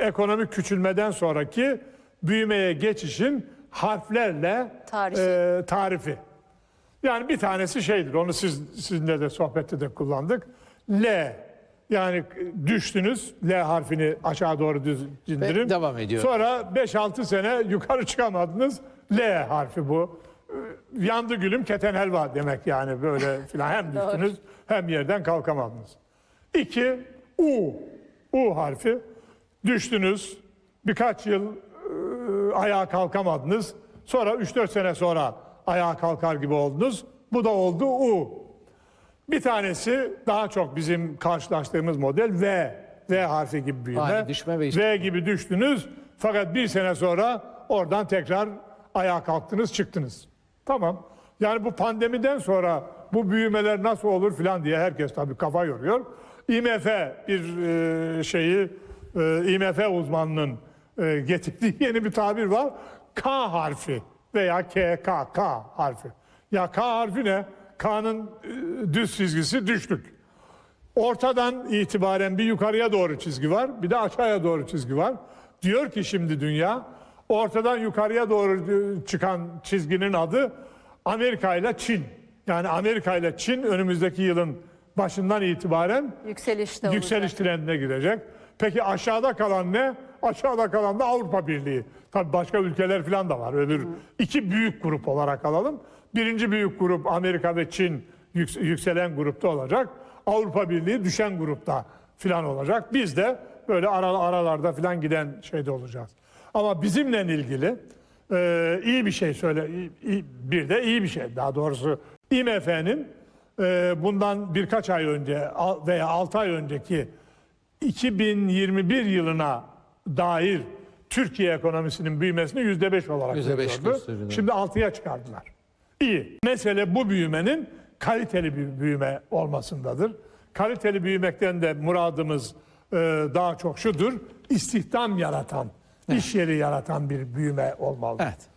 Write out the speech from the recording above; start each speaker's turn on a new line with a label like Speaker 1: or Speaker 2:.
Speaker 1: ekonomik küçülmeden sonraki büyümeye geçişin harflerle
Speaker 2: Tarifi.
Speaker 1: e, tarifi. Yani bir tanesi şeydir. Onu siz sizinle de sohbette de kullandık. L. Yani düştünüz. L harfini aşağı doğru düz indirin.
Speaker 3: Ve devam ediyor.
Speaker 1: Sonra 5-6 sene yukarı çıkamadınız. L harfi bu. Ee, Yandı gülüm keten helva demek yani böyle filan. Hem düştünüz hem yerden kalkamadınız. İki, U. U harfi. Düştünüz. Birkaç yıl e, ayağa kalkamadınız. Sonra 3-4 sene sonra ayağa kalkar gibi oldunuz. Bu da oldu U. Bir tanesi daha çok bizim karşılaştığımız model V. V harfi gibi büyüme.
Speaker 3: Ani düşme ve
Speaker 1: V gibi düştünüz fakat bir sene sonra oradan tekrar ayağa kalktınız çıktınız. Tamam. Yani bu pandemiden sonra bu büyümeler nasıl olur filan diye herkes tabii kafa yoruyor. IMF bir e, şeyi e, IMF uzmanının e, getirdiği yeni bir tabir var. K harfi veya K, K, K harfi. Ya K harfi ne? K'nın e, düz çizgisi düştük. Ortadan itibaren bir yukarıya doğru çizgi var, bir de aşağıya doğru çizgi var. Diyor ki şimdi dünya, ortadan yukarıya doğru e, çıkan çizginin adı Amerika ile Çin. Yani Amerika ile Çin önümüzdeki yılın başından itibaren
Speaker 2: Yükselişte olacak.
Speaker 1: yükseliş trendine girecek. Peki aşağıda kalan ne? Aşağıda kalan da Avrupa Birliği. Tabii başka ülkeler falan da var. Öbür iki büyük grup olarak alalım. Birinci büyük grup Amerika ve Çin yüks- yükselen grupta olacak. Avrupa Birliği düşen grupta filan olacak. Biz de böyle ara, aralarda filan giden şeyde olacağız. Ama bizimle ilgili e, iyi bir şey söyle. bir de iyi bir şey daha doğrusu. IMF'nin e, bundan birkaç ay önce veya 6 ay önceki 2021 yılına dair Türkiye ekonomisinin büyümesini yüzde beş olarak gösteriyordu.
Speaker 3: gösteriyor.
Speaker 1: Şimdi altıya çıkardılar. İyi. Mesele bu büyümenin kaliteli bir büyüme olmasındadır. Kaliteli büyümekten de muradımız e, daha çok şudur. İstihdam yaratan, iş yeri yaratan bir büyüme olmalı.
Speaker 3: Evet.